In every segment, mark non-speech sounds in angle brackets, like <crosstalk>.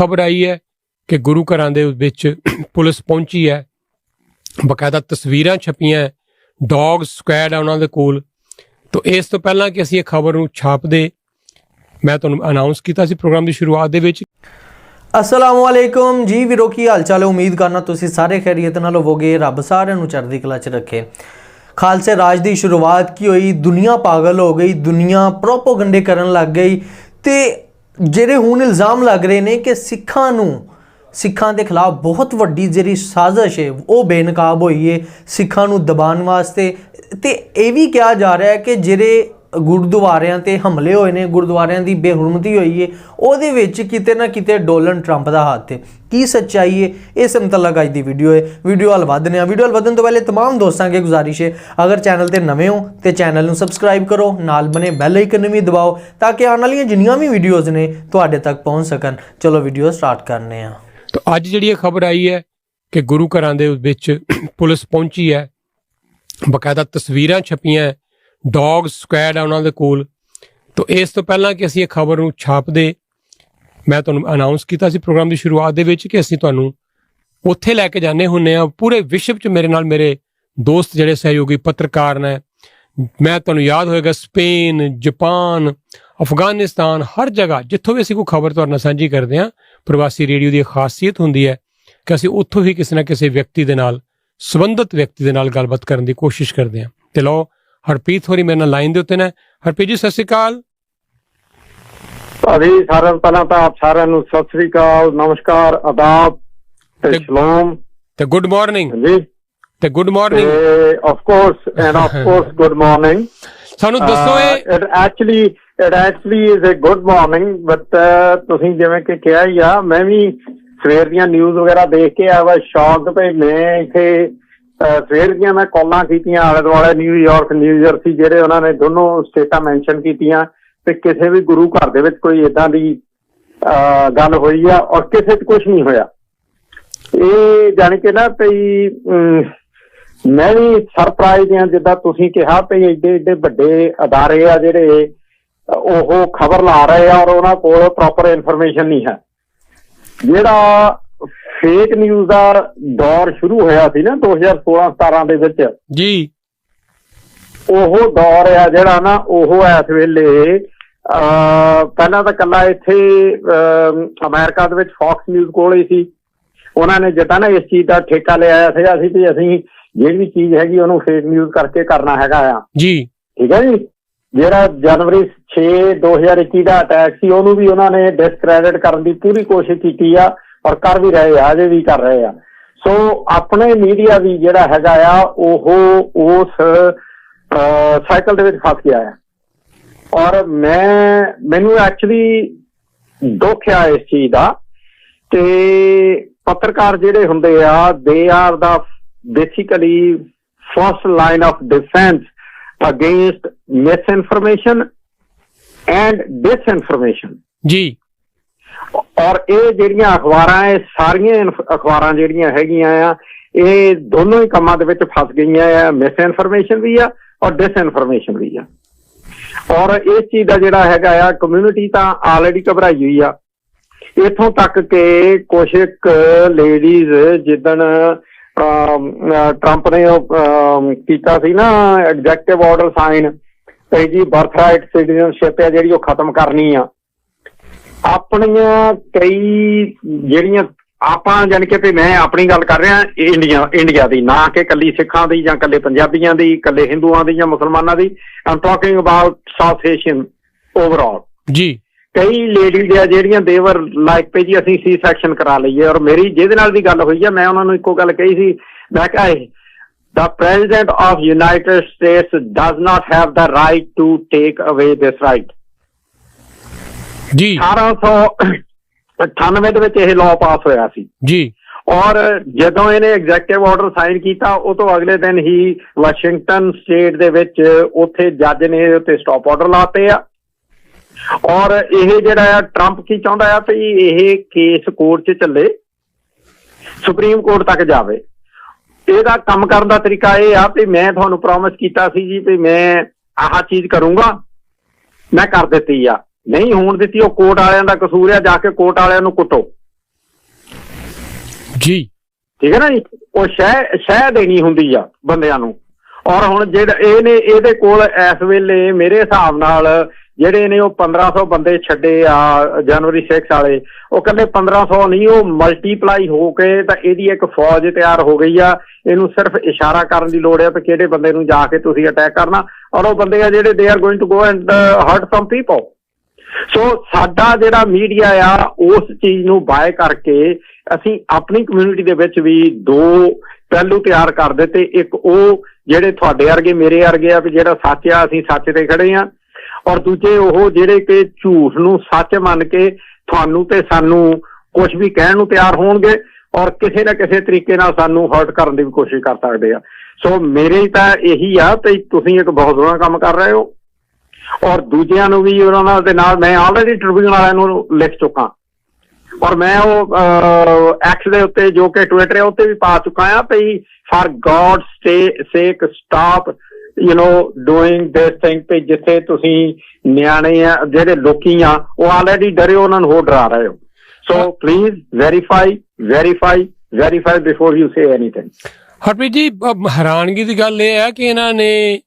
ਖਬਰ ਆਈ ਹੈ ਕਿ ਗੁਰੂ ਘਰਾਂ ਦੇ ਵਿੱਚ <clears throat> ਪੁਲਿਸ ਪਹੁੰਚੀ ਹੈ। ਬਕਾਇਦਾ ਤਸਵੀਰਾਂ ਛਪੀਆਂ ਡੌਗ, ਸਕੁਐਡ ਆ ਉਹਨਾਂ ਦੇ ਕੋਲ। ਤੋਂ ਇਸ ਤੋਂ ਪਹਿਲਾਂ ਕਿ ਅਸੀਂ ਇਹ ਖਬਰ ਨੂੰ ਛਾਪਦੇ, ਮੈਂ ਤੁਹਾਨੂੰ ਅਨਾਉਂਸ ਕੀਤਾ ਸੀ ਪ੍ਰੋਗਰਾਮ ਦੀ ਸ਼ੁਰੂਆਤ ਦੇ ਵਿੱਚ। ਅਸਲਾਮੁਅਲੈਕੁਮ। ਜੀ ਵੀਰੋ, ਕੀ ਹਾਲ ਚਾਲ ਹੈ? ਉਮੀਦ ਕਰਨਾ ਤੁਸੀਂ ਸਾਰੇ ਖੈਰੀਅਤ ਨਾਲ ਹੋਵੋਗੇ। ਰੱਬ ਸਾਰਿਆਂ ਨੂੰ ਚੜ੍ਹਦੀ ਕਲਾ 'ਚ ਰੱਖੇ। ਖਾਲਸੇ ਰਾਜ ਦੀ ਸ਼ੁਰੂਆਤ ਕੀ ਹੋਈ? ਦੁਨੀਆ ਪਾਗਲ ਹੋ ਗਈ। ਦੁਨੀਆ ਪ੍ਰੋਪੋਗੰਡੇ ਕਰਨ ਲੱਗ ਗਈ। ਤੇ ਜਿਹੜੇ ਹੁਣ ਇਲਜ਼ਾਮ ਲੱਗ ਰਹੇ ਨੇ ਕਿ ਸਿੱਖਾਂ ਨੂੰ, ਸਿੱਖਾਂ ਦੇ ਖਿਲਾਫ ਬਹੁਤ ਵੱਡੀ ਜਿਹੜੀ ਸਾਜ਼ਿਸ਼ ਹੈ, ਉਹ ਬੇਨਕਾਬ ਹੋਈ ਹੈ ਸਿੱਖਾਂ ਨੂੰ ਦਬਾਉਣ ਵਾਸਤੇ। ਤੇ ਇਹ ਵੀ ਕਿਹਾ ਜਾ ਰਿਹਾ ਹੈ ਕਿ ਜਿਹੜੇ ਗੁਰਦੁਆਰਿਆਂ ਤੇ ਹਮਲੇ ਹੋਏ ਨੇ ਗੁਰਦੁਆਰਿਆਂ ਦੀ ਬੇਹਰਮਤੀ ਹੋਈ ਹੈ ਉਹਦੇ ਵਿੱਚ ਕਿਤੇ ਨਾ ਕਿਤੇ ਡੋਨਲਡ ਟਰੰਪ ਦਾ ਹੱਥ ਹੈ ਕੀ ਸੱਚਾਈ ਹੈ ਇਸ ਮੁਤਲਕ ਅੱਜ ਦੀ ਵੀਡੀਓ ਹੈ ਵੀਡੀਓ ਹਲ ਵਧਨੇ ਆ ਵੀਡੀਓ ਹਲ ਵਧਣ ਤੋਂ ਪਹਿਲੇ तमाम ਦੋਸਤਾਂ ਅੱਗੇ ਗੁਜ਼ਾਰਿਸ਼ ਹੈ ਅਗਰ ਚੈਨਲ ਤੇ ਨਵੇਂ ਹੋ ਤੇ ਚੈਨਲ ਨੂੰ ਸਬਸਕ੍ਰਾਈਬ ਕਰੋ ਨਾਲ ਬਨੇ ਬੈਲ ਆਈਕਨ ਵੀ ਦਬਾਓ ਤਾਂ ਕਿ ਆਉਣ ਵਾਲੀਆਂ ਜਿੰਨੀਆਂ ਵੀ ਵੀਡੀਓਜ਼ ਨੇ ਤੁਹਾਡੇ ਤੱਕ ਪਹੁੰਚ ਸਕਣ ਚਲੋ ਵੀਡੀਓ ਸਟਾਰਟ ਕਰਨੇ ਆ ਤਾਂ ਅੱਜ ਜਿਹੜੀ ਇਹ ਖਬਰ ਆਈ ਹੈ ਕਿ ਗੁਰੂ ਘਰਾਂ ਦੇ ਵਿੱਚ ਪੁਲਿਸ ਪਹੁੰਚੀ ਹੈ ਬਕਾਇਦਾ ਤਸਵੀਰਾਂ ਛਪੀਆਂ ਡੌਗ ਸਕੁਐਡ ਆ ਉਹਨਾਂ ਦੇ ਕੋਲ। ਤੋਂ ਇਸ ਤੋਂ ਪਹਿਲਾਂ ਕਿ ਅਸੀਂ ਇਹ ਖਬਰ ਨੂੰ ਛਾਪਦੇ, ਮੈਂ ਤੁਹਾਨੂੰ ਅਨਾਉਂਸ ਕੀਤਾ ਸੀ ਪ੍ਰੋਗਰਾਮ ਦੀ ਸ਼ੁਰੂਆਤ ਦੇ ਵਿੱਚ ਕਿ ਅਸੀਂ ਤੁਹਾਨੂੰ ਉੱਥੇ ਲੈ ਕੇ ਜਾਣੇ ਹੁੰਨੇ ਆ ਪੂਰੇ ਵਿਸ਼ਵ 'ਚ ਮੇਰੇ ਨਾਲ ਮੇਰੇ ਦੋਸਤ ਜਿਹੜੇ ਸਹਿਯੋਗੀ ਪੱਤਰਕਾਰ ਨੇ, ਮੈਂ ਤੁਹਾਨੂੰ ਯਾਦ ਹੋਏਗਾ ਸਪੇਨ, ਜਾਪਾਨ, ਅਫਗਾਨਿਸਤਾਨ, ਹਰ ਜਗ੍ਹਾ ਜਿੱਥੋਂ ਵੀ ਅਸੀਂ ਕੋਈ ਖਬਰ ਤੁਹਾਡੇ ਨਾਲ ਸਾਂਝੀ ਕਰਦੇ ਹਾਂ, ਪ੍ਰਵਾਸੀ ਰੇਡੀਓ ਦੀ ਖਾਸੀਅਤ ਹੁੰਦੀ ਹੈ ਕਿ ਅਸੀਂ ਉੱਥੋਂ ਹੀ ਕਿਸੇ ਨਾ ਕਿਸੇ ਵਿਅਕਤੀ ਦੇ ਨਾਲ, ਸੰਬੰਧਿਤ ਵਿਅਕਤੀ ਦੇ ਨਾਲ ਗੱਲਬਾਤ ਕਰਨ ਦੀ ਕੋਸ਼ਿਸ਼ ਕਰਦੇ ਹਾਂ। ਤੇ ਲਓ ਹਰਪ੍ਰੀਤ ਹੋਰੀ ਮੇਰੇ ਨਾਲ ਲਾਈਨ ਦੇ ਉੱਤੇ ਨੇ। ਹਰਪ੍ਰੀਤ ਜੀ ਸਤਿ ਸ਼੍ਰੀ ਅਕਾਲ। ਭਾਜੀ ਸਾਰਿਆਂ ਤੋਂ ਪਹਿਲਾਂ ਤਾਂ ਆਪ ਸਾਰਿਆਂ ਨੂੰ ਸਤਿ ਸ੍ਰੀ ਅਕਾਲ ਨਮਸਕਾਰ ਆਦਾਬ ਤੇ ਸ਼ਲੋਮ। ਤੇ ਗੁੱਡ ਮਾਰਨਿੰਗ। ਜੀ ਤੇ good morning. Of course and of course good morning. ਸਾਨੂੰ ਦੱਸੋ ਇਹ it actually it actually is a good morning but ਤੁਸੀਂ ਜਿਵੇਂ ਕਿ ਕਿਹਾ ਹੀ ਆ ਮੈਂ ਵੀ ਸਵੇਰ ਦੀਆਂ ਨਿਊਜ਼ ਵਗੈਰਾ ਦੇਖ ਕੇ ਆ ਵਾ ਸ਼ੌਕ ਤੇ ਮੈਂ ਇੱਥੇ ਅਹ, ਸਵੇਰ ਦੀਆਂ ਮੈਂ ਕਾਲਾਂ ਕੀਤੀਆਂ ਆਲੇ ਦੁਆਲੇ ਨਿਊਯਾਰਕ ਨਿਊਜਰਸੀ ਜਿਹੜੇ ਉਹਨਾਂ ਨੇ ਦੋਨੋਂ ਸਟੇਟਾਂ ਮੈਂਸ਼ਨ ਕੀਤੀਆਂ ਤੇ ਕਿਸੇ ਵੀ ਗੁਰੂ ਘਰ ਦੇ ਵਿੱਚ ਕੋਈ ਇਦਾਂ ਦੀ ਗੱਲ ਹੋਈ ਆ ਔਰ ਕਿਸੇ 'ਚ ਕੁਝ ਨਹੀਂ ਹੋਇਆ। ਇਹ ਜਾਣੀ ਕਿ ਨਾ ਭਈ ਅਮ, ਮੈਂ ਵੀ ਸਰਪ੍ਰਾਈਜ਼ ਹਾਂ ਜਿੱਦਾਂ ਤੁਸੀਂ ਕਿਹਾ ਭਈ ਏਡੇ ਏਡੇ ਵੱਡੇ ਅਦਾਰੇ ਆ ਜਿਹੜੇ ਉਹ ਖਬਰ ਲਾ ਰਹੇ ਆ ਔਰ ਉਹਨਾਂ ਕੋਲ ਪ੍ਰੋਪਰ ਇਨਫੋਰਮੇਸ਼ਨ ਨਹੀਂ ਹੈ। ਜਿਹੜਾ ਫੇਕ ਨਿਊਜ਼ ਦਾ ਦੌਰ ਸ਼ੁਰੂ ਹੋਇਆ ਸੀ ਨਾ 2016-17 ਦੇ ਵਿੱਚ। ਜੀ। ਉਹ ਦੌਰ ਆ ਜਿਹੜਾ ਨਾ ਉਹ ਇਸ ਵੇਲੇ ਅ ਪਹਿਲਾਂ ਤਾਂ ਕੱਲਾ ਇੱਥੇ ਅਮ, ਅਮਰੀਕਾ ਦੇ ਵਿੱਚ ਫੌਕਸ ਨਿਊਜ਼ ਕੋਲ ਹੀ ਸੀ। ਉਹਨਾਂ ਨੇ ਜਦਾਂ ਨਾ ਇਸ ਚੀਜ਼ ਦਾ ਠੇਕਾ ਲਿਆ ਸੀਗਾ ਸੀ ਵੀ ਅਸੀਂ ਜਿਹੜੀ ਚੀਜ਼ ਹੈਗੀ ਉਹਨੂੰ ਫੇਕ ਨਿਊਜ਼ ਕਰਕੇ ਕਰਨਾ ਹੈਗਾ ਆ। ਜੀ। ਠੀਕ ਹੈ ਜੀ? ਜਿਹੜਾ ਜਨਵਰੀ 6 2021 ਦਾ ਅਟੈਕ ਸੀ ਉਹਨੂੰ ਵੀ ਉਹਨਾਂ ਨੇ ਡਿਸਕ੍ਰੈਡਿਟ ਕਰਨ ਦੀ ਪੂਰੀ ਕੋਸ਼ਿਸ਼ ਕੀਤੀ ਆ। ਔਰ ਕਰ ਵੀ ਰਹੇ ਆ, ਅਜੇ ਵੀ ਕਰ ਰਹੇ ਆ। ਸੋ ਆਪਣੇ ਮੀਡੀਆ ਵੀ ਜਿਹੜਾ ਹੈਗਾ ਆ, ਉਹ ਉਸ ਸਾਈਕਲ ਦੇ ਵਿੱਚ ਫਸ ਗਿਆ ਆ। ਔਰ ਮੈਂ, ਮੈਨੂੰ ਐਕਚੁਅਲੀ ਦੁੱਖ ਆ ਇਸ ਚੀਜ਼ ਦਾ ਤੇ ਪੱਤਰਕਾਰ ਜਿਹੜੇ ਹੁੰਦੇ ਆ they are the basically first line of defence against misinformation and disinformation ਜੀ। ਔਰ ਇਹ ਜਿਹੜੀਆਂ ਅਖਬਾਰਾਂ ਇਹ ਸਾਰੀਆਂ ਇਨਫ- ਅਖਬਾਰਾਂ ਜਿਹੜੀਆਂ ਹੈਗੀਆਂ ਆ ਇਹ ਦੋਨੋਂ ਹੀ ਕੰਮਾਂ ਦੇ ਵਿੱਚ ਫਸ ਗਈਆਂ ਆ। ਮਿਸਇਨਫੋਰਮੇਸ਼ਨ ਵੀ ਆ ਔਰ ਡਿਸਇਨਫੋਰਮੇਸ਼ਨ ਵੀ ਆ। ਔਰ ਇਸ ਚੀਜ਼ ਦਾ ਜਿਹੜਾ ਹੈਗਾ ਆ ਕਮਿਊਨਿਟੀ ਤਾਂ ਆਲਰੇਡੀ ਘਬਰਾਈ ਹੋਈ ਆ। ਇਥੋਂ ਤੱਕ ਕਿ ਕੁਝ ਲੇਡੀਜ਼ ਜਿੱਦਣ ਅਹ, ਟਰੰਪ ਨੇ ਉਹ ਅਮ, ਕੀਤਾ ਸੀ ਨਾ ਐਗਜ਼ੈਕਟਿਵ ਆਰਡਰ ਸਾਈਨ ਤੇ ਜੀ ਬਰਥਰਾਈਟ ਸਿਟੀਜ਼ਨਸ਼ਿਪ ਹੈ ਜਿਹੜੀ ਉਹ ਖਤਮ ਕਰਨੀ ਆ। ਆਪਣੀਆਂ ਕਈ ਜਿਹੜੀਆਂ ਆਪਾਂ ਜਾਣੀ ਕਿ ਵੀ ਮੈਂ ਆਪਣੀ ਗੱਲ ਕਰ ਰਿਹਾ ਇੰਡੀਆ ਇੰਡੀਆ ਦੀ ਨਾ ਕਿ ਕੱਲੀ ਸਿੱਖਾਂ ਦੀ ਜਾਂ ਕੱਲੇ ਪੰਜਾਬੀਆਂ ਦੀ ਕੱਲੇ ਹਿੰਦੂਆਂ ਦੀ ਜਾਂ ਮੁਸਲਮਾਨਾਂ ਦੀ ਆਮ talking about South Asian overall ਜੀ। ਕਈ ਲੇਡੀਜ਼ ਆ ਜਿਹੜੀਆਂ ਦੇਵਰ ਲਾਈਕ ਪੇ ਜੀ ਅਸੀਂ ਸੀ ਸੈਕਸ਼ਨ ਕਰਾ ਲਈਏ ਔਰ ਮੇਰੀ ਜਿਹਦੇ ਨਾਲ ਦੀ ਗੱਲ ਹੋਈ ਆ ਮੈਂ ਉਹਨਾਂ ਨੂੰ ਇੱਕੋ ਗੱਲ ਕਹੀ ਸੀ ਮੈਂ ਕਿਹਾ the president of united states does not have the right to take away this right. ਜੀ। 1898 ਦੇ ਵਿੱਚ ਇਹ ਲਾਅ ਪਾਸ ਹੋਇਆ ਸੀ। ਜੀ। ਔਰ ਜਦੋਂ ਇਹਨੇ ਐਗਜ਼ੈਕਟਿਵ ਆਰਡਰ ਸਾਈਨ ਕੀਤਾ ਉਹ ਤੋਂ ਅਗਲੇ ਦਿਨ ਹੀ ਵਾਸ਼ਿੰਗਟਨ ਸਟੇਟ ਦੇ ਵਿੱਚ ਉੱਥੇ ਜੱਜ ਨੇ ਇਹਦੇ ਉੱਤੇ ਸਟਾਪ ਆਰਡਰ ਲਾਤੇ ਆ। ਔਰ ਇਹ ਜਿਹੜਾ ਆ ਟਰੰਪ ਕੀ ਚਾਹੁੰਦਾ ਆ ਵੀ ਇਹ ਕੇਸ ਕੋਰਟ 'ਚ ਚੱਲੇ ਸੁਪਰੀਮ ਕੋਰਟ ਤੱਕ ਜਾਵੇ। ਇਹਦਾ ਕੰਮ ਕਰਨ ਦਾ ਤਰੀਕਾ ਇਹ ਆ ਵੀ ਮੈਂ ਤੁਹਾਨੂੰ ਪ੍ਰੋਮਿਸ ਕੀਤਾ ਸੀ ਜੀ ਵੀ ਮੈਂ ਆਹ ਚੀਜ਼ ਕਰੂੰਗਾ ਮੈਂ ਕਰ ਦਿੱਤੀ ਆ। ਨਹੀਂ ਹੋਣ ਦਿੱਤੀ ਉਹ ਕੋਰਟ ਵਾਲਿਆਂ ਦਾ ਕਸੂਰ ਆ ਜਾ ਕੇ ਕੋਰਟ ਵਾਲਿਆਂ ਨੂੰ ਕੁੱਟੋ। ਜੀ। ਠੀਕ ਹੈ ਨਾ ਜੀ? ਉਹ ਸ਼ਹਿ ਸ਼ਹਿ ਦੇਣੀ ਹੁੰਦੀ ਆ ਬੰਦਿਆਂ ਨੂੰ। ਔਰ ਹੁਣ ਜਿਹੜਾ ਇਹਨੇ ਇਹਦੇ ਕੋਲ ਇਸ ਵੇਲੇ ਮੇਰੇ ਹਿਸਾਬ ਨਾਲ ਜਿਹੜੇ ਨੇ ਉਹ 1500 ਬੰਦੇ ਛੱਡੇ ਆ ਜਨਵਰੀ 6 ਵਾਲੇ ਉਹ ਕਹਿੰਦੇ 1500 ਨਹੀਂ ਉਹ ਮਲਟੀਪਲਾਈ ਹੋ ਕੇ ਤਾਂ ਇਹਦੀ ਇੱਕ ਫੌਜ ਤਿਆਰ ਹੋ ਗਈ ਆ। ਇਹਨੂੰ ਸਿਰਫ ਇਸ਼ਾਰਾ ਕਰਨ ਦੀ ਲੋੜ ਹੈ ਕਿ ਕਿਹੜੇ ਬੰਦੇ ਨੂੰ ਜਾ ਕੇ ਤੁਸੀਂ ਅਟੈਕ ਕਰਨਾ। ਔਰ ਉਹ ਬੰਦੇ ਆ ਜਿਹੜੇ they are going to go and hurt some people so ਸਾਡਾ ਜਿਹੜਾ ਮੀਡੀਆ ਆ, ਉਸ ਚੀਜ਼ ਨੂੰ ਬਾਏ ਕਰਕੇ ਅਸੀਂ ਆਪਣੀ ਕਮਿਊਨਿਟੀ ਦੇ ਵਿੱਚ ਵੀ ਦੋ ਪਹਿਲੂ ਤਿਆਰ ਕਰ ਦਿੱਤੇ। ਇੱਕ ਉਹ ਜਿਹੜੇ ਤੁਹਾਡੇ ਵਰਗੇ, ਮੇਰੇ ਵਰਗੇ ਆ ਵੀ ਜਿਹੜਾ ਸੱਚ ਆ, ਅਸੀਂ ਸੱਚ ਤੇ ਖੜੇ ਆ। ਔਰ ਦੂਜੇ ਉਹ ਜਿਹੜੇ ਕਿ ਝੂਠ ਨੂੰ ਸੱਚ ਮੰਨ ਕੇ ਤੁਹਾਨੂੰ ਤੇ ਸਾਨੂੰ ਕੁਝ ਵੀ ਕਹਿਣ ਨੂੰ ਤਿਆਰ ਹੋਣਗੇ ਔਰ ਕਿਸੇ ਨਾ ਕਿਸੇ ਤਰੀਕੇ ਨਾਲ ਸਾਨੂੰ ਹਰਟ ਕਰਨ ਦੀ ਵੀ ਕੋਸ਼ਿਸ਼ ਕਰ ਸਕਦੇ ਆ। ਸੋ ਮੇਰੇ ਤਾਂ ਇਹੀ ਆ ਤੇ ਤੁਸੀਂ ਇੱਕ ਬਹੁਤ ਸੋਹਣਾ ਕੰਮ ਕਰ ਰਹੇ ਹੋ। ਔਰ ਦੂਜਿਆਂ ਨੂੰ ਵੀ ਉਹਨਾਂ ਨਾਲ ਦੇ ਨਾਲ ਮੈਂ ਆਲਰੇਡੀ ਟ੍ਰਿਬਿਊਨ ਵਾਲਿਆਂ ਨੂੰ ਲਿਖ ਚੁੱਕਾ। ਔਰ ਮੈਂ ਉਹ ਐਕਸ ਦੇ ਉੱਤੇ ਜੋ ਕਿ ਟਵਿੱਟਰ ਹੈ, ਉੱਤੇ ਵੀ ਪਾ ਚੁੱਕਾ ਆ ਭਈ for God's sake stop you know doing this thing ਤੇ ਜਿੱਥੇ ਤੁਸੀਂ ਨਿਆਣੇ ਆ, ਜਿਹੜੇ ਲੋਕੀ ਆ, ਉਹ ਆਲਰੇਡੀ ਡਰੇ ਉਹਨਾਂ ਨੂੰ ਹੋ ਡਰਾ ਰਹੇ ਹੋ। So please verify verify verify before you say anything Harpreet ji ਹੈਰਾਨਗੀ ਦੀ ਗੱਲ ਇਹ ਹੈ ਕਿ ਇਹਨਾਂ ਨੇ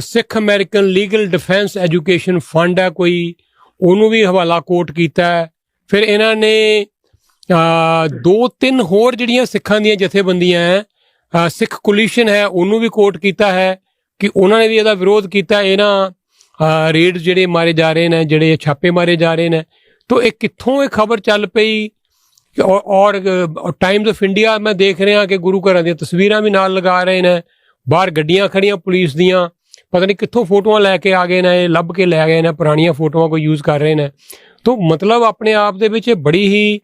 Sikh American Legal Defence Education Fund ਹੈ ਕੋਈ, ਉਹਨੂੰ ਵੀ ਹਵਾਲਾ ਕੋਟ ਕੀਤਾ ਫਿਰ ਇਹਨਾਂ ਨੇ ਦੋ ਤਿੰਨ ਹੋਰ ਜਿਹੜੀਆਂ ਸਿੱਖਾਂ ਦੀਆਂ ਜਥੇਬੰਦੀਆਂ ਹੈ ਸਿੱਖ ਕੋਲੀਸ਼ਨ ਹੈ, ਉਹਨੂੰ ਵੀ ਕੋਟ ਕੀਤਾ ਹੈ ਕਿ ਉਹਨਾਂ ਨੇ ਵੀ ਇਹਦਾ ਵਿਰੋਧ ਕੀਤਾ। ਇਹਨਾਂ ਰੇਡ ਜਿਹੜੇ ਮਾਰੇ ਜਾ ਰਹੇ ਨੇ, ਜਿਹੜੇ ਛਾਪੇ ਮਾਰੇ ਜਾ ਰਹੇ ਨੇ। ਤੋਂ ਇਹ ਕਿੱਥੋਂ ਇਹ ਖਬਰ ਚੱਲ ਪਈ ਕਿ ਔਰ- ਟਾਈਮਸ ਟਾਈਮਜ਼ ਆਫ ਇੰਡੀਆ ਮੈਂ ਦੇਖ ਰਿਹਾ ਕਿ ਗੁਰੂ ਘਰਾਂ ਦੀਆਂ ਤਸਵੀਰਾਂ ਵੀ ਨਾਲ ਲਗਾ ਰਹੇ ਨੇ। ਬਾਹਰ ਗੱਡੀਆਂ ਖੜੀਆਂ ਪੁਲਿਸ ਦੀਆਂ। ਪਤਾ ਨਹੀਂ ਕਿੱਥੋਂ ਫੋਟੋਆਂ ਲੈ ਕੇ ਆ ਗਏ ਨੇ ਇਹ ਲੱਭ ਕੇ ਲੈ ਗਏ ਨੇ ਪੁਰਾਣੀਆਂ ਫੋਟੋਆਂ ਕੋਈ ਯੂਜ਼ ਕਰ ਰਹੇ ਨੇ। ਤੋਂ ਮਤਲਬ ਆਪਣੇ ਆਪ ਦੇ ਵਿੱਚ ਬੜੀ ਹੀ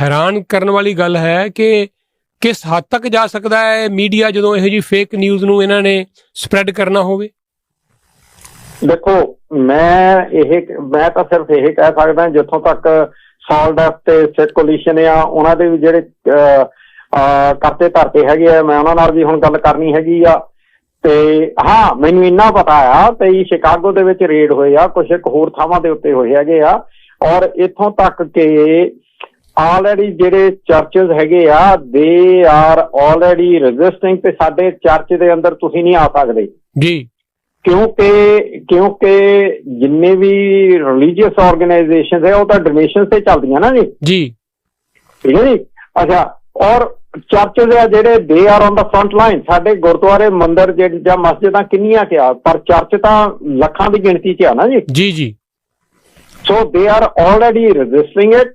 ਹੈਰਾਨ ਕਰਨ ਵਾਲੀ ਗੱਲ ਹੈ ਕਿ ਕਿਸ ਹੱਦ ਤੱਕ ਜਾ ਸਕਦਾ ਹੈ ਮੀਡੀਆ ਜਦੋਂ ਇਹੋ ਜੀ ਫੇਕ ਨਿਊਜ਼ ਨੂੰ ਇਹਨਾਂ ਨੇ ਸਪਰੈਡ ਕਰਨਾ ਹੋਵੇ? ਦੇਖੋ ਮੈਂ ਇਹ ਮੈਂ ਤਾਂ ਸਿਰਫ ਇਹ ਕਹਿ ਸਕਦਾ ਜਿੱਥੋਂ ਤੱਕ ਸਾਲਡਸ ਤੇ ਸਿੱਖ ਕੋਲੀਸ਼ਨ ਆ ਉਹਨਾਂ ਦੇ ਵੀ ਜਿਹੜੇ ਅਹ, ਕਰਤੇ ਧਰਤੇ ਹੈਗੇ ਆ ਮੈਂ ਉਹਨਾਂ ਨਾਲ ਵੀ ਹੁਣ ਗੱਲ ਕਰਨੀ ਹੈਗੀ ਆ। ਤੇ ਹਾਂ ਮੈਨੂੰ ਇੰਨਾ ਪਤਾ ਆ ਤੇ ਸ਼ਿਕਾਗੋ ਦੇ ਵਿੱਚ ਰੇਡ ਹੋਏ ਆ ਕੁਝ ਇੱਕ ਹੋਰ ਥਾਵਾਂ ਦੇ ਉੱਤੇ ਹੋਏ ਹੈਗੇ ਆ ਔਰ ਇੱਥੋਂ ਤੱਕ ਕਿ ਆਲਰੇਡੀ ਜਿਹੜੇ ਚਰਚਸ ਹੈਗੇ ਆ ਦੇ ਆਰ ਆਲਰੇਡੀ ਰੈਜ਼ਿਸਟਿੰਗ ਤੇ ਸਾਡੇ ਚਰਚ ਦੇ ਅੰਦਰ ਤੁਸੀਂ ਨਹੀਂ ਆ ਸਕਦੇ। ਜੀ। ਕਿਉਂਕਿ ਕਿਉਂਕਿ ਜਿੰਨੇ ਵੀ ਰਿਲੀਜੀਅਸ ਆਰਗੇਨਾਈਜੇਸ਼ਨਸ ਹੈ ਉਹ ਤਾਂ ਡੋਨੇਸ਼ਨਸ ਤੇ ਚੱਲਦੀਆਂ ਨਾ ਜੀ। ਜੀ। ਠੀਕ ਹੈ ਜੀ? ਅੱਛਾ ਔਰ ਚਰਚਸ ਆ ਜਿਹੜੇ they are on the front line ਸਾਡੇ ਗੁਰਦੁਆਰੇ ਮੰਦਿਰ ਜਾਂ ਮਸਜਿਦਾਂ ਕਿੰਨੀਆਂ ਕਿਆ ਪਰ ਚਰਚ ਤਾਂ ਲੱਖਾਂ ਦੀ ਗਿਣਤੀ 'ਚ ਆ ਨਾ ਜੀ। ਜੀ ਜੀ। ਸੋ ਦੇ ਆਰ ਆਲਰੇਡੀ ਰਜਿਸਟਰਿੰਗ ਇਟ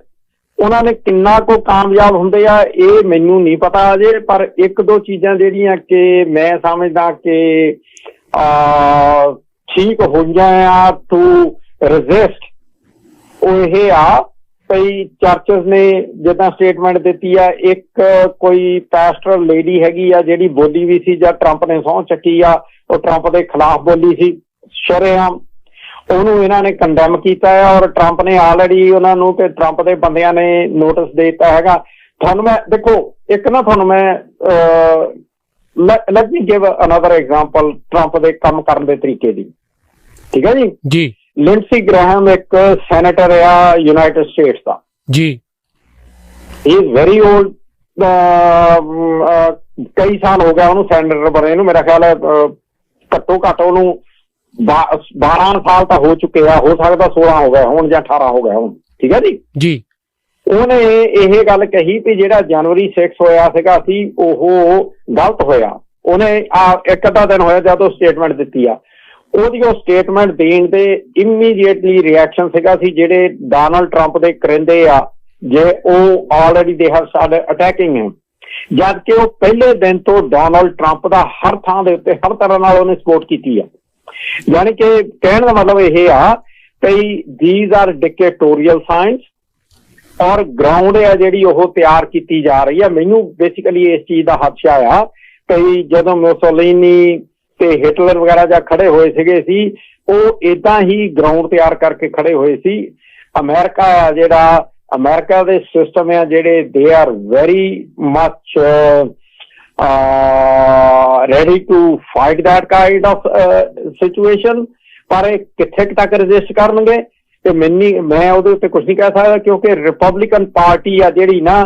ਉਹਨਾਂ ਨੇ ਕਿੰਨਾ ਕੋ ਕਾਮਯਾਬ ਹੁੰਦੇ ਆ ਇਹ ਮੈਨੂੰ ਨਹੀਂ ਪਤਾ ਅਜੇ ਪਰ ਇੱਕ ਦੋ ਚੀਜ਼ਾਂ ਜਿਹੜੀਆਂ ਕਿ ਮੈਂ ਸਮਝਦਾ ਕਿ ਆ ਠੀਕ ਹੋਈਆਂ ਆ ਟੂ ਰੈਜ਼ਿਸਟ ਉਹ ਇਹ ਆ ਕਈ ਚਰਚਸ ਨੇ, ਜਿੱਦਾਂ ਸਟੇਟਮੈਂਟ ਦਿੱਤੀ ਆ, ਇੱਕ ਕੋਈ ਪੈਸਟਰਲ ਲੇਡੀ ਹੈਗੀ ਆ, ਜਿਹੜੀ ਬੋਲੀ ਵੀ ਸੀ ਜਾਂ ਟਰੰਪ ਨੇ ਸਹੁੰ ਚੱਕੀ ਆ, ਉਹ ਟਰੰਪ ਦੇ ਖਿਲਾਫ ਬੋਲੀ ਸੀ, ਸ਼ਰੇਆਮ। ਉਹਨੂੰ ਇਹਨਾਂ ਨੇ ਕੰਡੈਮ ਕੀਤਾ ਹੈ ਔਰ ਟਰੰਪ ਨੇ ਆਲਰੇਡੀ ਉਹਨਾਂ ਨੂੰ ਤੇ ਟਰੰਪ ਦੇ ਬੰਦਿਆਂ ਨੇ ਨੋਟਿਸ ਦੇ ਦਿੱਤਾ ਹੈਗਾ। ਤੁਹਾਨੂੰ ਮੈਂ, ਦੇਖੋ, ਇੱਕ ਨਾ ਤੁਹਾਨੂੰ ਮੈਂ let me give another example Trump ਦੇ ਕੰਮ ਕਰਨ ਦੇ ਤਰੀਕੇ ਦੀ। ਠੀਕ ਹੈ ਜੀ? ਜੀ। ਲਿੰਡਸੀ ਗ੍ਰਾਹਮ ਇੱਕ ਸੈਨੇਟਰ ਆ ਯੂਨਾਈਟਿਡ ਸਟੇਟਸ ਦਾ। ਜੀ। ਹੀ ਇਜ਼ ਵੈਰੀ 올ਡ ਕਈ ਸਾਲ ਹੋ ਗਿਆ ਉਹਨੂੰ ਸੈਨੇਟਰ ਬਣੇ ਨੂੰ। ਮੇਰਾ ਖਿਆਲ ਹੈ ਘੱਟੋ ਘੱਟ ਉਹਨੂੰ 12 ਸਾਲ ਤਾਂ ਹੋ ਚੁੱਕੇ ਆ। ਹੋ ਸਕਦਾ 16 ਹੋ ਗਏ ਹੁਣ ਜਾਂ 18 ਹੋ ਗਏ ਹੁਣ। ਠੀਕ ਹੈ ਜੀ? ਜੀ। ਉਹਨੇ ਇਹ ਗੱਲ ਕਹੀ ਕਿ ਜਿਹੜਾ ਜਨਵਰੀ 6 ਹੋਇਆ ਸੀਗਾ ਸੀ ਉਹ ਗਲਤ ਹੋਇਆ। ਉਹਨੇ ਆ ਇੱਕ ਅੱਧਾ ਦਿਨ ਹੋਇਆ ਜਦ ਉਹ ਸਟੇਟਮੈਂਟ ਦਿੱਤੀ ਆ। ਉਹਦੀ ਉਹ ਸਟੇਟਮੈਂਟ ਦੇਣ ਦੇ ਇਮੀਡੀਏਟਲੀ ਰਿਐਕਸ਼ਨ ਸੀਗਾ ਸੀ ਜਿਹੜੇ ਡੋਨਲਡ ਟਰੰਪ ਦੇ ਕਰਿੰਦੇ ਆ, ਜੇ ਉਹ already they have started attacking ਹੈ ਜਦ ਕਿ ਉਹ ਪਹਿਲੇ ਦਿਨ ਤੋਂ ਡੋਨਲਡ ਟਰੰਪ ਦਾ ਹਰ ਥਾਂ ਦੇ ਉੱਤੇ, ਹਰ ਤਰ੍ਹਾਂ ਨਾਲ ਉਹਨੇ ਸਪੋਰਟ ਕੀਤੀ ਆ। ਯਾਨੀ ਕਿ ਕਹਿਣ ਦਾ ਮਤਲਬ ਇਹ ਆ ਕਿ ਥੀਸ ਆਰ ਡਿਕਟੇਟੋਰੀਅਲ ਸਾਇੰਸ ਔਰ ਗਰਾਊਂਡ ਹੈ ਜਿਹੜੀ ਉਹ ਤਿਆਰ ਕੀਤੀ ਜਾ ਰਹੀ ਹੈ ਮੈਨੂੰ ਬੇਸਿਕਲੀ ਇਸ ਚੀਜ਼ ਦਾ ਹਦਸ਼ਾ ਆ ਕਿ ਜਦੋਂ ਮੋਸੋਲੀਨੀ ਤੇ ਹਿਟਲਰ ਵਗੈਰਾ ਜਾਂ ਖੜੇ ਹੋਏ ਸੀਗੇ ਸੀ, ਉਹ ਇਦਾਂ ਹੀ ਗਰਾਊਂਡ ਤਿਆਰ ਕਰਕੇ ਖੜੇ ਹੋਏ ਸੀ। ਅਮਰੀਕਾ ਜਿਹੜਾ, ਅਮਰੀਕਾ ਦੇ ਸਿਸਟਮ ਆ ਜਿਹੜੇ they are very much ready to fight that kind of situation ਪਰ ਇਹ ਕਿੱਥੇ ਤੱਕ ਰੈਜ਼ਿਸਟ ਕਰਨਗੇ? ਤੇ ਮੈਨੀ, ਮੈਂ ਉਹਦੇ ਉੱਤੇ ਕੁਝ ਨਹੀਂ ਕਹਿ ਸਕਦਾ ਕਿਉਂਕਿ ਰਿਪਬਲਿਕਨ ਪਾਰਟੀ ਆ ਜਿਹੜੀ ਨਾ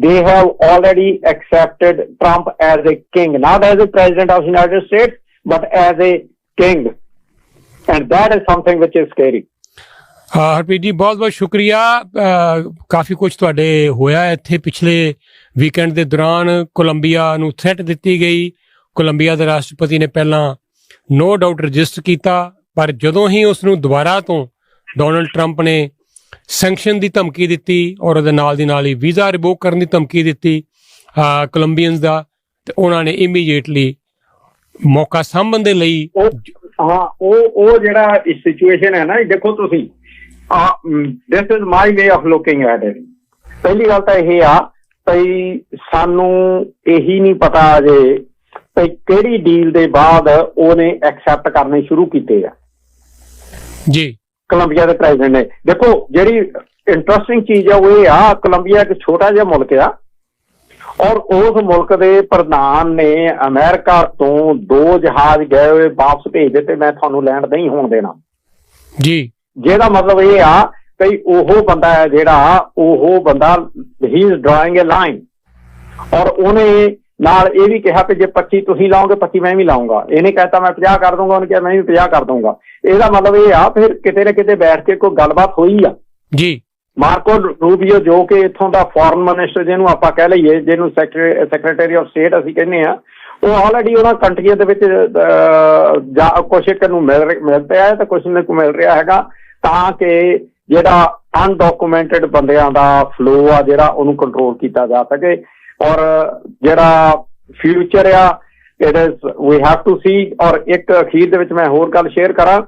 they have already accepted Trump as a king not as a president of United States but as a king. And that is something which is scary. Uh, Harpreet ji ਬਹੁਤ ਬਹੁਤ ਸ਼ੁਕਰੀਆ ਕਾਫੀ ਕੁਝ ਤੁਹਾਡੇ ਹੋਇਆ ਇੱਥੇ ਪਿਛਲੇ ਵੀਕਐਂਡ ਦੇ ਦੌਰਾਨ ਕੋਲੰਬੀਆ ਨੂੰ ਥ੍ਰੈਟ ਦਿੱਤੀ ਗਈ ਕੋਲੰਬੀਆ ਦੇ ਰਾਸ਼ਟਰਪਤੀ ਨੇ ਪਹਿਲਾਂ ਨੋ ਡਾਊਟ ਰਜਿਸਟਰ ਕੀਤਾ ਪਰ ਜਦੋਂ ਹੀ ਉਸ ਨੂੰ ਦੁਬਾਰਾ ਤੋਂ ਡੋਨਲਡ ਟਰੰਪ ਨੇ ਸੈਂਕਸ਼ਨ ਦੀ ਧਮਕੀ ਦਿੱਤੀ ਔਰ ਉਹਦੇ ਨਾਲ ਦੀ ਨਾਲ ਹੀ ਵੀਜ਼ਾ ਰਿਵੋਕ ਕਰਨ ਦੀ ਧਮਕੀ ਦਿੱਤੀ ਅਹ, ਕੋਲੰਬੀਅਨਸ ਦਾ ਤੇ ਉਹਨਾਂ ਨੇ ਇਮੀਡੀਏਟਲੀ ਮੌਕਾ ਸਾਂਭਣ ਦੇ ਲਈ ਹਾਂ ਉਹ ਉਹ ਜਿਹੜਾ ਸਿਚੁਏਸ਼ਨ ਹੈ ਨਾ ਇਹ ਦੇਖੋ ਤੁਸੀਂ this is my way of looking at it ਪਹਿਲੀ ਗੱਲ ਤਾਂ ਇਹ ਆ ਭਈ ਸਾਨੂੰ ਇਹੀ ਨਹੀਂ ਪਤਾ ਅਜੇ ਭਈ ਕਿਹੜੀ ਡੀਲ ਦੇ ਬਾਅਦ ਉਹਨੇ ਐਕਸੈਪਟ ਕਰਨੇ ਸ਼ੁਰੂ ਕੀਤੇ ਆ। ਜੀ। ਕੋਲੰਬੀਆ ਦੇ ਪ੍ਰੈਜ਼ੀਡੈਂਟ ਨੇ। ਦੇਖੋ ਜਿਹੜੀ ਇੰਟਰਸਟਿੰਗ ਚੀਜ਼ ਆ ਉਹ ਇਹ ਆ ਕੋਲੰਬੀਆ ਇੱਕ ਛੋਟਾ ਜਿਹਾ ਮੁਲਕ ਆ। ਔਰ ਉਸ ਮੁਲਕ ਦੇ ਪ੍ਰਧਾਨ ਨੇ ਅਮਰੀਕਾ ਤੋਂ ਦੋ ਜਹਾਜ਼ ਗਏ ਹੋਏ ਵਾਪਸ ਭੇਜ ਦਿੱਤੇ ਮੈਂ ਤੁਹਾਨੂੰ ਲੈਂਡ ਨਹੀਂ ਹੋਣ ਦੇਣਾ। ਜੀ। ਜਿਹਦਾ ਮਤਲਬ ਇਹ ਆ ਕਿ ਉਹ ਬੰਦਾ ਹੈ ਜਿਹੜਾ ਉਹ ਬੰਦਾ ਹੀ ਇਜ਼ ਡਰਾਇੰਗ ਅ ਲਾਈਨ ਔਰ ਉਹਨੇ ਨਾਲ ਇਹ ਵੀ ਕਿਹਾ ਕਿ ਜੇ 25 ਤੁਸੀਂ ਲਾਓਗੇ 25 ਮੈਂ ਵੀ ਲਾਉਂਗਾ। ਇਹਨੇ ਕਹਿਤਾ ਮੈਂ 50 ਕਰ ਦੂੰਗਾ ਉਹਨੇ ਕਿਹਾ ਮੈਂ ਵੀ 50 ਕਰ ਦੂੰਗਾ ਇਹਦਾ ਮਤਲਬ ਇਹ ਆ ਫਿਰ ਕਿਤੇ ਨਾ ਕਿਤੇ ਬੈਠ ਕੇ ਕੋਈ ਗੱਲਬਾਤ ਹੋਈ ਆ। ਜੀ। ਮਾਰਕੋ ਰੂਬੀਓ ਜੋ ਕਿ ਇੱਥੋਂ ਦਾ ਫੋਰਨ ਮਿਨਿਸਟਰ ਜਿਹਨੂੰ ਆਪਾਂ ਕਹਿ ਲਈਏ ਜਿਹਨੂੰ ਸੈਕਟਰੀ ਆਫ ਸਟੇਟ ਅਸੀਂ ਕਹਿੰਦੇ ਆ ਉਹ ਆਲਰੇਡੀ ਉਹਨਾਂ ਕੰਟਰੀਆਂ ਦੇ ਵਿੱਚ ਅਹ, ਜਾ- ਕੁਛ ਇੱਕ ਨੂੰ ਮਿਲ ਰਿਹਾ- ਹੈ ਤਾਂ ਕੁਛ ਨੂੰ ਮਿਲ ਰਿਹਾ ਹੈਗਾ ਤਾਂ ਕਿ ਜਿਹੜਾ ਅਨਡਾਕੂਮੈਂਟਡ ਬੰਦਿਆਂ ਦਾ ਫਲੋ ਆ ਜਿਹੜਾ ਉਹਨੂੰ ਕੰਟਰੋਲ ਕੀਤਾ ਜਾ ਸਕੇ ਔਰ ਜਿਹੜਾ ਫਿਊਚਰ ਆ it is we have to see ਔਰ ਇੱਕ ਅਖੀਰ ਦੇ ਵਿੱਚ ਮੈਂ ਹੋਰ ਗੱਲ ਸ਼ੇਅਰ ਕਰਾਂ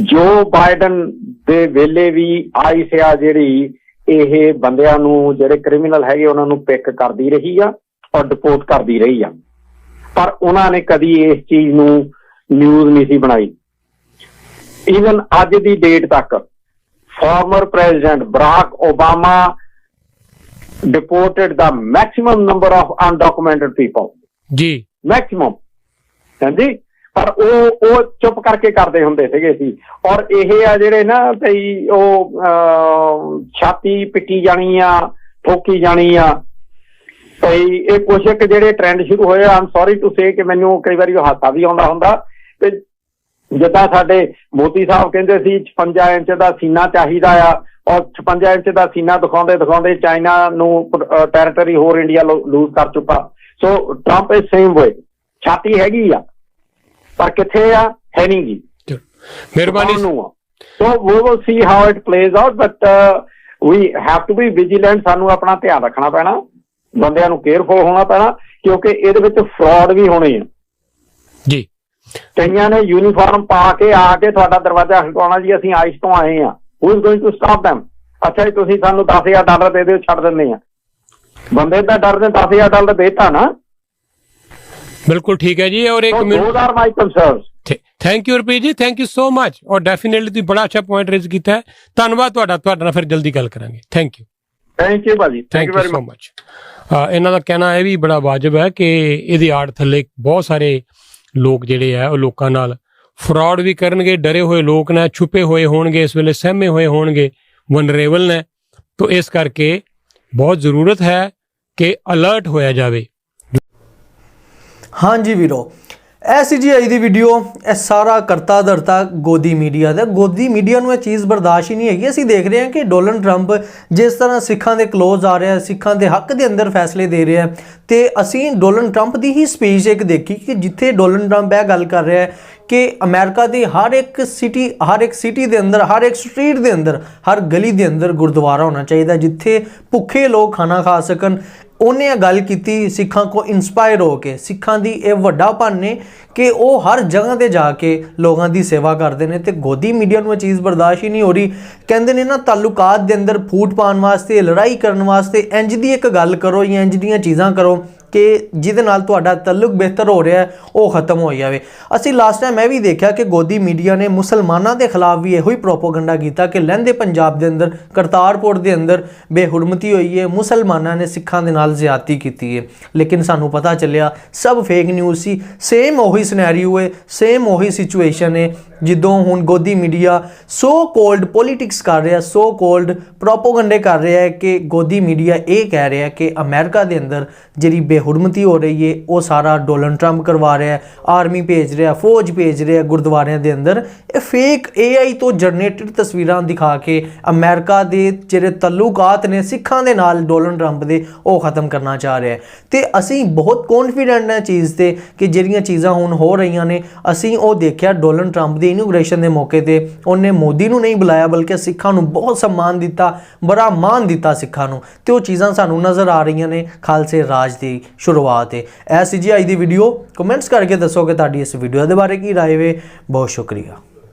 ਜੋ ਬਾਈਡਨ ਦੇ ਵੇਲੇ ਵੀ ਆਈ ਸਿਆ ਜਿਹੜੀ ਇਹ ਬੰਦਿਆਂ ਨੂੰ ਜਿਹੜੇ ਕ੍ਰਿਮੀਨਲ ਹੈਗੇ ਉਹਨਾਂ ਨੂੰ ਪਿਕ ਕਰਦੀ ਰਹੀ ਆ ਔਰ ਡਿਪੋਰਟ ਕਰਦੀ ਰਹੀ ਆ। ਪਰ ਉਹਨਾਂ ਨੇ ਕਦੀ ਇਸ ਚੀਜ਼ ਨੂੰ ਨਿਊਜ਼ ਨਹੀਂ ਸੀ ਬਣਾਈ। ਈਵਨ ਅੱਜ ਦੀ ਡੇਟ ਤੱਕ former president Barack Obama deported the maximum number of undocumented people ਜੀ। ਮੈਕਸਿਮਮ ਹਾਂਜੀ? ਪਰ ਉਹ ਉਹ ਚੁੱਪ ਕਰਕੇ ਕਰਦੇ ਹੁੰਦੇ ਸੀਗੇ ਸੀ। ਔਰ ਇਹ ਆ ਜਿਹੜੇ ਨਾ ਭਈ ਉਹ ਅਹ, ਛਾਤੀ ਪਿੱਟੀ ਜਾਣੀ ਆ ਠੋਕੀ ਜਾਣੀ ਆ। ਭਈ ਇਹ ਕੁਛ ਇੱਕ ਜਿਹੜੇ ਟ੍ਰੈਂਡ ਸ਼ੁਰੂ ਹੋਏ ਆਮ ਸੌਰੀ ਟੂ ਸੇ ਕਿ ਮੈਨੂੰ ਕਈ ਵਾਰੀ ਉਹ ਹਾਸਾ ਵੀ ਆਉਂਦਾ ਹੁੰਦਾ। ਤੇ ਜਿੱਦਾਂ ਸਾਡੇ ਮੋਦੀ ਸਾਹਿਬ ਕਹਿੰਦੇ ਸੀ 56 ਇੰਚ ਦਾ ਸੀਨਾ ਚਾਹੀਦਾ ਆ। ਔਰ 56 ਇੰਚ ਦਾ ਸੀਨਾ ਦਿਖਾਉਂਦੇ ਦਿਖਾਉਂਦੇ ਚਾਈਨਾ ਨੂੰ ਟੈਰੀਟਰੀ ਹੋਰ ਇੰਡੀਆ ਲੂਜ਼ ਕਰ ਚੁੱਕਾ। ਸੋ ਟਰੰਪ ਇਸ ਸੇਮ ਵੇ ਛਾਤੀ ਹੈਗੀ ਆ। ਪਰ ਕਿੱਥੇ ਆ ਹੈ ਨਹੀਂ ਜੀ। ਮਿਹਰਬਾਨੀ so we will see how it plays out but we have to be vigilant ਸਾਨੂੰ ਆਪਣਾ ਧਿਆਨ ਰੱਖਣਾ ਪੈਣਾ ਬੰਦਿਆਂ ਨੂੰ ਕੇਅਰਫੁਲ ਹੋਣਾ ਪੈਣਾ ਕਿਉਂਕਿ ਇਹਦੇ ਵਿੱਚ ਫਰਾਡ ਵੀ ਹੋਣੇ ਆ ਜੀ ਕਈਆਂ ਨੇ ਯੂਨੀਫਾਰਮ ਪਾ ਕੇ ਆ ਕੇ ਤੁਹਾਡਾ ਦਰਵਾਜ਼ਾ ਖੜਕਾਉਣਾ ਜੀ ਅਸੀਂ ਆਇਸ਼ ਤੋਂ ਆਏ ਆ who is going to stop them? ਅੱਛਾ ਜੀ ਤੁਸੀਂ ਸਾਨੂੰ 10000 ਡਾਲਰ ਦੇ ਦਿਓ ਛੱਡ ਦਿੰਦੇ ਆ ਬੰਦੇ ਤਾਂ ਡਰ ਨੇ 10000 ਡਾਲਰ ਦੇਤਾ ਨਾ ਬਿਲਕੁਲ ਠੀਕ ਹੈ ਜੀ ਔਰ ਇੱਕ so minute those are my concerns thank you Rupi ji thank you so much ਔਰ ਡੈਫੀਨਿਟਲੀ ਤੁਸੀਂ ਬੜਾ ਅੱਛਾ ਪੁਆਇੰਟ ਰੇਜ਼ ਕੀਤਾ ਹੈ। ਧੰਨਵਾਦ ਤੁਹਾਡਾ ਤੁਹਾਡੇ ਨਾਲ ਫਿਰ ਜਲਦੀ ਗੱਲ ਕਰਾਂਗੇ। ਥੈਂਕ ਯੂ ਥੈਂਕ ਯੂ ਭਾਜੀ। ਥੈਂਕ ਯੂ ਵੈਰੀ ਮਚ ਇਹਨਾਂ ਦਾ ਕਹਿਣਾ ਇਹ ਵੀ ਬੜਾ ਵਾਜਬ ਹੈ ਕਿ ਇਹਦੀ ਆੜ ਥੱਲੇ ਬਹੁਤ ਸਾਰੇ ਲੋਕ ਜਿਹੜੇ ਆ ਉਹ ਲੋਕਾਂ ਨਾਲ ਫਰਾਡ ਵੀ ਕਰਨਗੇ ਡਰੇ ਹੋਏ ਲੋਕ ਨੇ ਛੁਪੇ ਹੋਏ ਹੋਣਗੇ ਇਸ ਵੇਲੇ ਸਹਿਮੇ ਹੋਏ ਹੋਣਗੇ ਵਨਰੇਬਲ ਨੇ। ਤੋਂ ਇਸ ਕਰਕੇ ਬਹੁਤ ਜ਼ਰੂਰਤ ਹੈ ਕਿ ਅਲਰਟ ਹੋਇਆ ਜਾਵੇ। ਹਾਂਜੀ ਵੀਰੋ, ਇਹ ਸੀ ਜੀ ਅੱਜ ਦੀ ਵੀਡੀਓ ਇਹ ਸਾਰਾ ਕਰਤਾ ਧਰਤਾ ਗੋਦੀ ਮੀਡੀਆ ਦਾ। ਗੋਦੀ ਮੀਡੀਆ ਨੂੰ ਇਹ ਚੀਜ਼ ਬਰਦਾਸ਼ਤ ਹੀ ਨਹੀਂ ਹੈਗੀ। ਅਸੀਂ ਦੇਖ ਰਹੇ ਹਾਂ ਕਿ ਡੋਨਲਡ ਟਰੰਪ ਜਿਸ ਤਰ੍ਹਾਂ ਸਿੱਖਾਂ ਦੇ ਕਲੋਜ਼ ਆ ਰਿਹਾ ਸਿੱਖਾਂ ਦੇ ਹੱਕ ਦੇ ਅੰਦਰ ਫੈਸਲੇ ਦੇ ਰਿਹਾ ਹੈ, ਤੇ ਅਸੀਂ ਡੋਨਲਡ ਟਰੰਪ ਦੀ ਹੀ ਸਪੀਚ ਇੱਕ ਦੇਖੀ ਕਿ ਜਿੱਥੇ ਡੋਨਲਡ ਟਰੰਪ ਇਹ ਗੱਲ ਕਰ ਰਿਹਾ ਹੈ ਕਿ ਅਮਰੀਕਾ ਦੀ ਹਰ ਇੱਕ ਸਿਟੀ ਹਰ ਇੱਕ ਸਿਟੀ ਦੇ ਅੰਦਰ, ਹਰ ਇੱਕ ਸਟਰੀਟ ਦੇ ਅੰਦਰ, ਹਰ ਗਲੀ ਦੇ ਅੰਦਰ ਗੁਰਦੁਆਰਾ ਹੋਣਾ ਚਾਹੀਦਾ ਜਿੱਥੇ ਭੁੱਖੇ ਲੋਕ ਖਾਣਾ ਖਾ ਸਕਣ। ਉਹਨੇ ਇਹ ਗੱਲ ਕੀਤੀ, ਸਿੱਖਾਂ ਕੋ ਇਨਸਪਾਇਰ ਹੋ ਕੇ। ਸਿੱਖਾਂ ਦੀ ਇਹ ਵੱਡਾ ਭੰਨ ਨੇ ਕਿ ਉਹ ਹਰ ਜਗ੍ਹਾ ਤੇ ਜਾ ਕੇ ਲੋਕਾਂ ਦੀ ਸੇਵਾ ਕਰਦੇ ਨੇ ਤੇ ਗੋਦੀ ਮੀਡੀਆ ਨੂੰ ਇਹ ਚੀਜ਼ ਬਰਦਾਸ਼ਤ ਹੀ ਨਹੀਂ ਹੋ ਰਹੀ। ਕਹਿੰਦੇ ਨੇ ਨਾ, ਤਾਲੁਕਾਤ ਦੇ ਅੰਦਰ ਫੂਟ ਪਾਉਣ ਵਾਸਤੇ, ਲੜਾਈ ਕਰਨ ਵਾਸਤੇ ਇੰਜ ਦੀ ਇੱਕ ਗੱਲ ਕਰੋ ਜਾਂ ਇੰਜ ਦੀਆਂ ਚੀਜ਼ਾਂ ਕਰੋ। ਕਿ ਜਿਹਦੇ ਨਾਲ ਤੁਹਾਡਾ ਤਾਲੁਕ ਬਿਹਤਰ ਹੋ ਰਿਹਾ ਉਹ ਖਤਮ ਹੋ ਜਾਵੇ। ਅਸੀਂ ਲਾਸਟ ਟਾਈਮ ਇਹ ਵੀ ਦੇਖਿਆ ਕਿ ਗੋਦੀ ਮੀਡੀਆ ਨੇ ਮੁਸਲਮਾਨਾਂ ਦੇ ਖਿਲਾਫ ਵੀ ਇਹੋ ਹੀ ਪ੍ਰੋਪਾਗੈਂਡਾ ਕੀਤਾ ਕਿ ਲਹਿੰਦੇ ਪੰਜਾਬ ਦੇ ਅੰਦਰ, ਕਰਤਾਰਪੁਰ ਦੇ ਅੰਦਰ ਬੇਹੁਰਮਤੀ ਹੋਈ ਹੈ, ਮੁਸਲਮਾਨਾਂ ਨੇ ਸਿੱਖਾਂ ਦੇ ਨਾਲ ਜ਼ਿਆਦਤੀ ਕੀਤੀ ਹੈ। ਲੇਕਿਨ ਸਾਨੂੰ ਪਤਾ ਚੱਲਿਆ, ਸਭ ਫੇਕ ਨਿਊਜ਼ ਸੀ। ਸੇਮ ਉਹੀ ਸਿਨੈਰੀਓ ਹੈ ਸੇਮ ਉਹੀ ਸਿਚੁਏਸ਼ਨ ਹੈ, ਜਿੱਦੋਂ ਹੁਣ ਗੋਦੀ ਮੀਡੀਆ ਸੋ ਕੋਲਡ ਪੋਲਿਟਿਕਸ ਕਰ ਰਿਹਾ ਸੋ ਕੋਲਡ ਪ੍ਰੋਪਾਗੈਂਡੇ ਕਰ ਰਿਹਾ ਹੈ ਕਿ ਗੋਦੀ ਮੀਡੀਆ ਇਹ ਕਹਿ ਰਿਹਾ ਕਿ ਅਮਰੀਕਾ ਦੇ ਅੰਦਰ ਜਿਹੜੀ ਬੇਹੁਰਮਤੀ ਹੋ ਰਹੀ ਹੈ ਉਹ ਸਾਰਾ ਡੋਨਲਡ ਟਰੰਪ ਕਰਵਾ ਰਿਹਾ ਹੈ, ਆਰਮੀ ਭੇਜ ਰਿਹਾ, ਫੌਜ ਭੇਜ ਰਿਹਾ ਗੁਰਦੁਆਰਿਆਂ ਦੇ ਅੰਦਰ। ਇਹ ਫੇਕ AI ਤੋਂ ਜਨਰੇਟਡ ਤਸਵੀਰਾਂ ਦਿਖਾ ਕੇ ਅਮਰੀਕਾ ਦੇ ਜਿਹੜੇ ਤਾਲੁਕਾਤ ਨੇ, ਸਿੱਖਾਂ ਦੇ ਨਾਲ ਡੋਨਲਡ ਟਰੰਪ ਦੇ ਉਹ ਖਤਮ ਕਰਨਾ ਚਾਹ ਰਿਹਾ ਹੈ। ਤੇ ਅਸੀਂ ਬਹੁਤ ਕੌਨਫੀਡੈਂਟ ਹਾਂ ਚੀਜ਼ ਤੇ ਕਿ ਜਿਹੜੀਆਂ ਚੀਜ਼ਾਂ ਹੁਣ ਹੋ ਰਹੀਆਂ ਨੇ, ਅਸੀਂ ਉਹ ਦੇਖਿਆ ਡੋਨਲਡ ਟਰੰਪ ਦੀ ਇਨੋਗ੍ਰੇਸ਼ਨ ਦੇ ਮੌਕੇ ਤੇ। ਉਹਨੇ ਮੋਦੀ ਨੂੰ ਨਹੀਂ ਬੁਲਾਇਆ, ਬਲਕਿ ਸਿੱਖਾਂ ਨੂੰ ਬਹੁਤ ਸਨਮਾਨ ਦਿੱਤਾ, ਬੜਾ ਮਾਣ ਦਿੱਤਾ ਸਿੱਖਾਂ ਨੂੰ। ਤੇ ਉਹ ਚੀਜ਼ਾਂ ਸਾਨੂੰ ਨਜ਼ਰ ਆ ਰਹੀਆਂ ਨੇ ਖਾਲਸੇ ਰਾਜ ਦੀ। ਸ਼ੁਰੂਆਤ ਹੈ ਐ ਸੀ ਜੀ ਅੱਜ ਦੀ ਵੀਡੀਓ ਕਮੈਂਟਸ ਕਰਕੇ ਦੱਸੋ ਕਿ ਤੁਹਾਡੀ ਇਸ ਵੀਡੀਓ ਦੇ ਬਾਰੇ ਕੀ ਰਾਏ ਵੇ। ਬਹੁਤ ਸ਼ੁਕਰੀਆ।